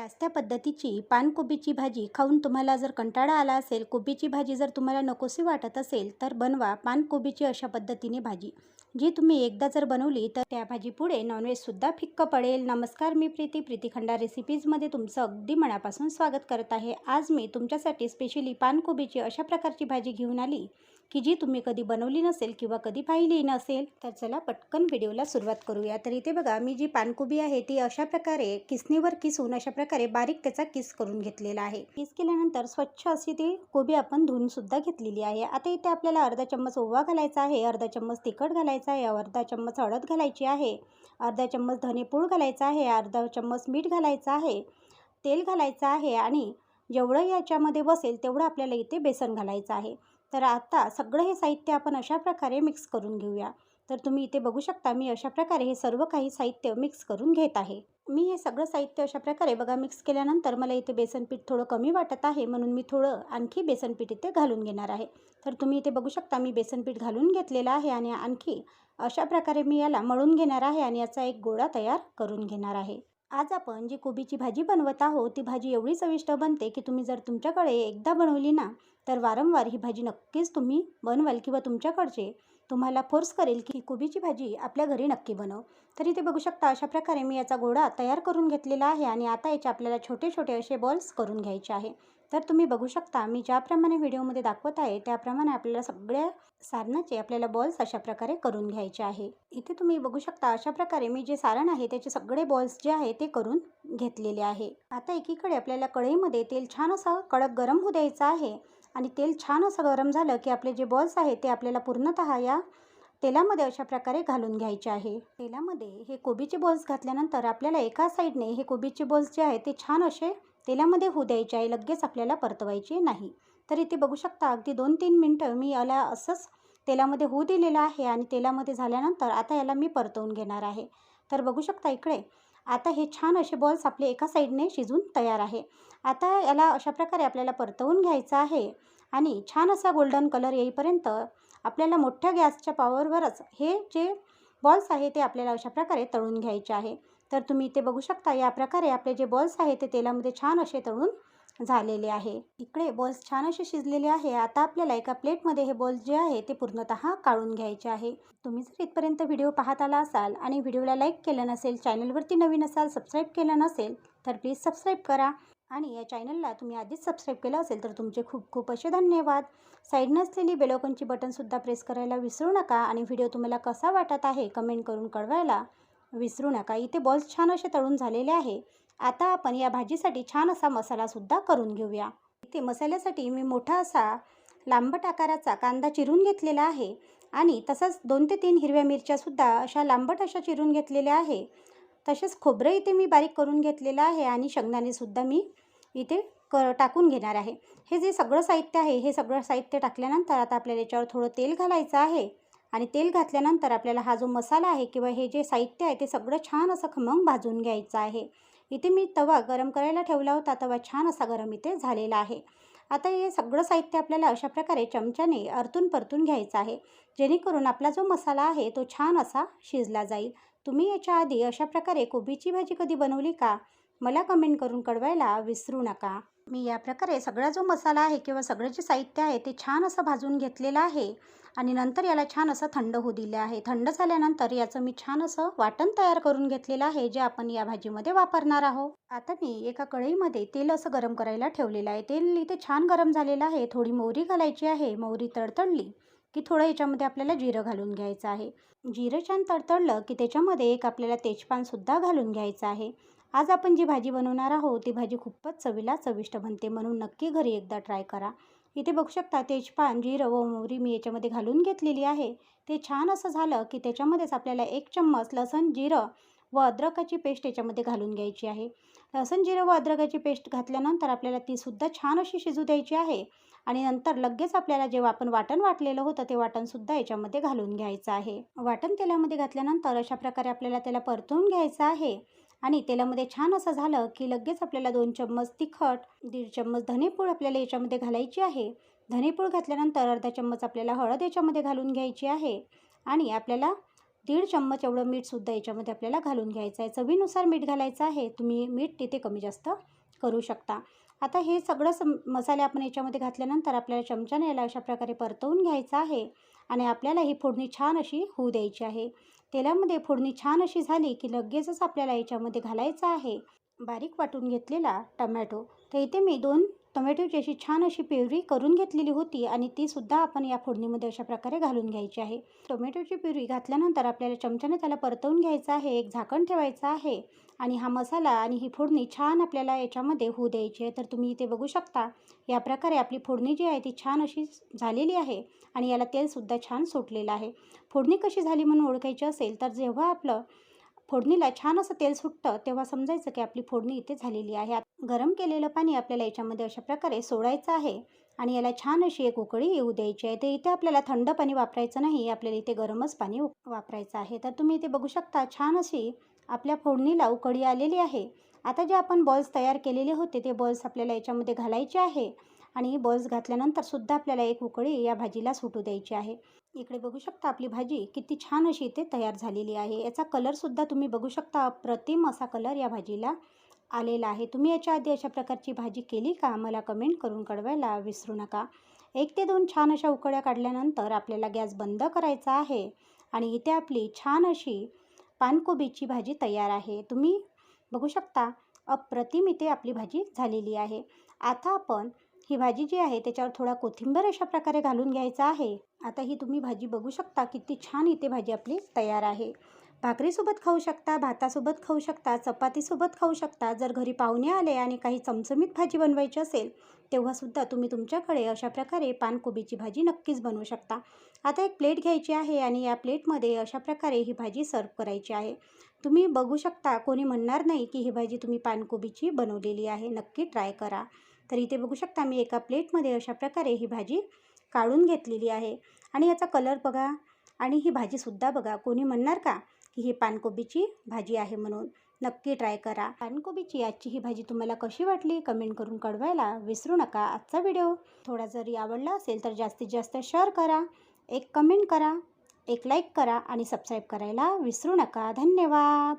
त्याच त्या पद्धतीची पानकोबीची भाजी खाऊन तुम्हाला जर कंटाळा आला असेल कोबीची भाजी जर तुम्हाला नकोशी वाटत असेल तर बनवा पानकोबीची अशा पद्धतीने भाजी. जी तुम्ही एकदा जर बनवली तर त्या भाजी पुढे नॉनव्हेजसुद्धा फिक्क पडेल. नमस्कार मी प्रीती. प्रीती खंडा रेसिपीजमध्ये तुमचं अगदी मनापासून स्वागत करत आहे. आज मी तुमच्यासाठी स्पेशली पानकोबीची अशा प्रकारची भाजी घेऊन आली. की जी तुम्ही कधी बनवली नसेल किंवा कधी पाहिली नसेल तर चला पटकन व्हिडिओला सुरुवात करूया. तर इथे बघा मी जी पानकोबी आहे ती अशा प्रकारे किसणीवर किसून अशा प्रकारे बारीक त्याचा किस करून घेतलेला आहे. किस केल्यानंतर स्वच्छ अशी ती कोबी आपण धुवून सुद्धा घेतलेली आहे. आता इथे आपल्याला अर्धा चम्मच ओवा घालायचा आहे अर्धा चम्मच तिखट घालायचा आहे अर्धा चम्मच हळद घालायची आहे अर्धा चम्मच धनेपूळ घालायचा आहे अर्धा चम्मच मीठ घालायचं आहे तेल घालायचं आहे आणि जेवढं याच्यामध्ये बसेल तेवढं आपल्याला इथे बेसन घालायचं आहे. तर आता सगळं हे साहित्य आपण अशा प्रकारे मिक्स करून घेऊया. तर तुम्ही इथे बघू शकता मी अशा प्रकारे हे सर्व काही साहित्य मिक्स करून घेत आहे. मी हे सगळं साहित्य अशा प्रकारे बघा मिक्स केल्यानंतर मला इथे बेसनपीठ थोडं कमी वाटत आहे म्हणून मी थोडं आणखी बेसनपीठ इथे घालून घेणार आहे. तर तुम्ही इथे बघू शकता मी बेसनपीठ घालून घेतलेलं आहे आणि आणखी अशा प्रकारे मी याला मळून घेणार आहे आणि याचा एक गोळा तयार करून घेणार आहे. आज आपण जी कोबीची भाजी बनवत आहोत ती भाजी एवढी चविष्ट बनते की तुम्ही जर तुमच्याकडे एकदा बनवली ना तर वारंवार ही भाजी नक्कीच तुम्ही बनवाल किंवा तुमच्याकडचे तुम्हाला फोर्स करेल की कोबीची भाजी आपल्या घरी नक्की बनव. तर इथे बघू शकता अशा प्रकारे मी याचा गोळा तयार करून घेतलेला आहे आणि आता याचे आपल्याला छोटे छोटे असे बॉल्स करून घ्यायचे आहे. तर तुम्ही बघू शकता मी ज्याप्रमाणे व्हिडिओमध्ये दाखवत आहे त्याप्रमाणे आपल्याला सगळ्या सारणाचे आपल्याला बॉल्स अशा प्रकारे करून घ्यायचे आहे. इथे तुम्ही बघू शकता अशा प्रकारे मी जे सारण आहे त्याचे सगळे बॉल्स जे आहे ते करून घेतलेले आहे. आता एकीकडे आपल्याला कढईमध्ये तेल छान असं कडक गरम होऊ द्यायचं आहे आणि तेल छान असं गरम झालं की आपले जे बॉल्स आहेत ते आपल्याला पूर्णतः या तेलामध्ये अशा प्रकारे घालून घ्यायचे आहे. तेलामध्ये हे कोबीचे बॉल्स घातल्यानंतर आपल्याला एका साईडने हे कोबीचे बॉल्स जे आहे ते छान असे तेलामध्ये होऊ द्यायचे आहे लगेच आपल्याला परतवायची नाही. तर इथे बघू शकता अगदी दोन तीन मिनटं मी याला असंच तेलामध्ये होऊ दिलेलं आहे आणि तेलामध्ये झाल्यानंतर आता याला मी परतवून घेणार आहे. तर बघू शकता इकडे आता हे छान असे बॉल्स आपले एका साईडने शिजून तयार आहे. आता याला अशा प्रकारे आपल्याला परतवून घ्यायचं आहे आणि छान असा गोल्डन कलर येईपर्यंत आपल्याला मोठ्या गॅसच्या पॉवरवरच हे जे बॉल्स आहे ते आपल्याला अशा प्रकारे तळून घ्यायचे आहे. तर तुम्ही इथे बघू शकता या प्रकारे आपले जे बॉल्स आहे ते तेलामध्ये छान असे तळून झालेले आहे. इकडे बॉल्स छान असे शिजलेले आहे. आता आपल्याला एका प्लेटमध्ये हे बॉल्स जे आहे ते पूर्णतः काढून घ्यायचे आहे. तुम्ही जर इथपर्यंत व्हिडिओ पाहत आला असाल आणि व्हिडिओला लाईक केलं नसेल चॅनलवरती नवीन असाल सबस्क्राईब केलं नसेल तर प्लीज सबस्क्राईब करा. आणि या चॅनलला तुम्ही आधीच सबस्क्राईब केलं असेल तर तुमचे खूप खूप असे धन्यवाद. साईडनं असलेली बेलोकनची बटनसुद्धा प्रेस करायला विसरू नका. आणि व्हिडिओ तुम्हाला कसा वाटत आहे कमेंट करून कळवायला. विसरू नका. इथे बॉल्स छान असे तळून झालेले आहे. आता आपण या भाजीसाठी छान असा मसालासुद्धा करून घेऊया. इथे मसाल्यासाठी मी मोठा असा लांबट आकाराचा कांदा चिरून घेतलेला आहे. आणि तसंच दोन ते तीन हिरव्या मिरच्यासुद्धा अशा लांबट अशा चिरून घेतलेल्या आहे. तसेच खोबरं इथे मी बारीक करून घेतलेलं आहे आणि शेंगदाणेसुद्धा मी इथे क टाकून घेणार आहे. हे जे सगळं साहित्य आहे हे सगळं साहित्य टाकल्यानंतर आता आपल्याला याच्यावर थोडं तेल घालायचं आहे. आणि तेल घातल्यानंतर आपल्याला हा जो मसाला आहे किंवा हे जे साहित्य आहे ते सगळं छान असं खमंग भाजून घ्यायचं आहे. इथे मी तवा गरम करायला ठेवला होता तवा छान असा गरम इथे झालेला आहे. आता हे सगळं साहित्य आपल्याला अशा प्रकारे चमच्याने अरतून परतून घ्यायचं आहे. जेणेकरून आपला जो मसाला आहे तो छान असा शिजला जाईल. तुम्ही याच्या आधी अशा प्रकारे कोबीची भाजी कधी बनवली का? मला कमेंट करून कळवायला विसरू नका. मी या प्रकारे सगळा जो मसाला आहे किंवा सगळं जे साहित्य आहे ते छान असं भाजून घेतलेलं आहे आणि नंतर याला छान असं थंड होऊ दिलं आहे. थंड झाल्यानंतर याचं मी छान असं वाटण तयार करून घेतलेलं आहे जे आपण या भाजीमध्ये वापरणार आहोत. आता मी एका कढईमध्ये तेल असं गरम करायला ठेवलेलं आहे. तेल इथे छान गरम झालेलं आहे. थोडी मोहरी घालायची आहे. मोहरी तडतडली की थोडं याच्यामध्ये आपल्याला जिरं घालून घ्यायचं आहे. जिरं छान तडतडलं की त्याच्यामध्ये एक आपल्याला तेजपानसुद्धा घालून घ्यायचं आहे. आज आपण जी भाजी बनवणार आहोत ती भाजी खूपच चवीला चविष्ट बनते. म्हणून नक्की घरी एकदा ट्राय करा. इथे बघू शकता तेजपान जिरं व मोहरी मी याच्यामध्ये घालून घेतलेली आहे. ते छान असं झालं की त्याच्यामध्येच आपल्याला एक चम्मच लसण जिरं व अद्रकाची पेस्ट याच्यामध्ये घालून घ्यायची आहे. लसण जिरं व अद्रकाची पेस्ट घातल्यानंतर आपल्याला तीसुद्धा छान अशी शिजू द्यायची आहे आणि नंतर लगेच आपल्याला जेव्हा आपण वाटण वाटलेलं होतं ते वाटणसुद्धा याच्यामध्ये घालून घ्यायचं आहे. वाटण तेलामध्ये घातल्यानंतर अशा प्रकारे आपल्याला त्याला परतून घ्यायचं आहे. आणि तेलामध्ये छान असं झालं की लगेच आपल्याला दोन चम्मच तिखट दीड चम्मच धनेपूळ आपल्याला याच्यामध्ये घालायची आहे. धनेपूळ घातल्यानंतर अर्धा चम्मच आपल्याला हळद याच्यामध्ये घालून घ्यायची आहे. आणि आपल्याला दीड चम्मच एवढं मीठसुद्धा याच्यामध्ये आपल्याला घालून घ्यायचं आहे. चवीनुसार मीठ घालायचं आहे. तुम्ही मीठ तिथे कमी जास्त करू शकता. आता हे सगळं सम मसाले आपण याच्यामध्ये घातल्यानंतर आपल्याला चमच्याने याला अशा प्रकारे परतवून घ्यायचं आहे. आणि आपल्याला ही फोडणी छान अशी होऊ द्यायची आहे. तेलामध्ये फोडणी छान अशी झाली की लगेचच आपल्याला याच्यामध्ये घालायचं आहे. बारीक वाटून घेतलेला टमॅटो. तर इथे मी दोन टोमॅटोची अशी छान अशी प्युरी करून घेतलेली होती आणि तीसुद्धा आपण या फोडणीमध्ये अशा प्रकारे घालून घ्यायची आहे. टोमॅटोची प्युरी घातल्यानंतर आपल्याला चमच्याने त्याला परतवून घ्यायचं आहे एक झाकण ठेवायचं आहे आणि हा मसाला आणि ही फोडणी छान आपल्याला याच्यामध्ये होऊ द्यायची आहे. तर तुम्ही इथे बघू शकता या प्रकारे आपली फोडणी जी आहे ती छान अशी झालेली आहे आणि याला तेलसुद्धा छान सुटलेलं आहे. फोडणी कशी झाली म्हणून ओळखायची असेल तर जेव्हा आपलं फोडणीला छान असं तेल सुटतं तेव्हा समजायचं की आपली फोडणी इथे झालेली आहे. गरम केलेलं पाणी आपल्याला याच्यामध्ये अशा प्रकारे सोडायचं आहे आणि याला छान अशी एक उकळी येऊ द्यायची आहे. ते इथे आपल्याला थंड पाणी वापरायचं नाही आपल्याला इथे गरमच पाणी वापरायचं आहे. तर तुम्ही इथे बघू शकता छान अशी आपल्या फोडणीला उकळी आलेली आहे. आता जे आपण बॉल्स तयार केलेले होते ते बॉल्स आपल्याला याच्यामध्ये घालायचे आहे. आणि बॉल्स घातल्यानंतर सुद्धा आपल्याला एक उकळी या भाजीला सुटू द्यायची आहे. इकडे बघू शकता आपली भाजी किती छान अशी इथे तयार झालेली आहे. याचा कलरसुद्धा तुम्ही बघू शकता. अप्रतिम असा कलर या भाजीला आलेला आहे. तुम्ही याच्या आधी अशा प्रकारची भाजी केली का? मला कमेंट करून कळवायला विसरू नका. एक ते दोन छान अशा उकळ्या काढल्यानंतर आपल्याला गॅस बंद करायचा आहे आणि इथे आपली छान अशी पानकोबीची भाजी तयार आहे. तुम्ही बघू शकता अप्रतिम इथे आपली भाजी झालेली आहे. आता आपण ही भाजी जी आहे त्याच्यावर थोडा कोथिंबीर अशा प्रकारे घालून घ्यायचा आहे. आता ही तुम्ही भाजी बघू शकता किती छान इथे भाजी आपली तयार आहे. भाकरीसोबत खाऊ शकता भातासोबत खाऊ शकता चपातीसोबत खाऊ शकता. जर घरी पाहुणे आले आणि काही चमचमीत भाजी बनवायची असेल तेव्हासुद्धा तुम्ही तुमच्याकडे अशा प्रकारे पानकोबीची भाजी नक्कीच बनवू शकता. आता एक प्लेट घ्यायची आहे आणि या प्लेटमध्ये अशा प्रकारे ही भाजी सर्व करायची आहे. तुम्ही बघू शकता कोणी म्हणणार नाही की ही भाजी तुम्ही पानकोबीची बनवलेली आहे. नक्की ट्राय करा. तर इथे बघू शकता मी एका प्लेटमध्ये अशा प्रकारे ही भाजी काढून घेतलेली आहे. आणि याचा कलर बघा. आणि ही भाजीसुद्धा बघा. कोणी म्हणणार का की ही पानकोबीची भाजी आहे म्हणून? नक्की ट्राय करा. पानकोबीची आजची ही भाजी तुम्हाला कशी वाटली? कमेंट करून कळवायला विसरू नका. आजचा व्हिडिओ थोडा जरी आवडला असेल तर जास्तीत जास्त शेअर करा. एक कमेंट करा. एक लाईक करा आणि सबस्क्राईब करायला विसरू नका. धन्यवाद.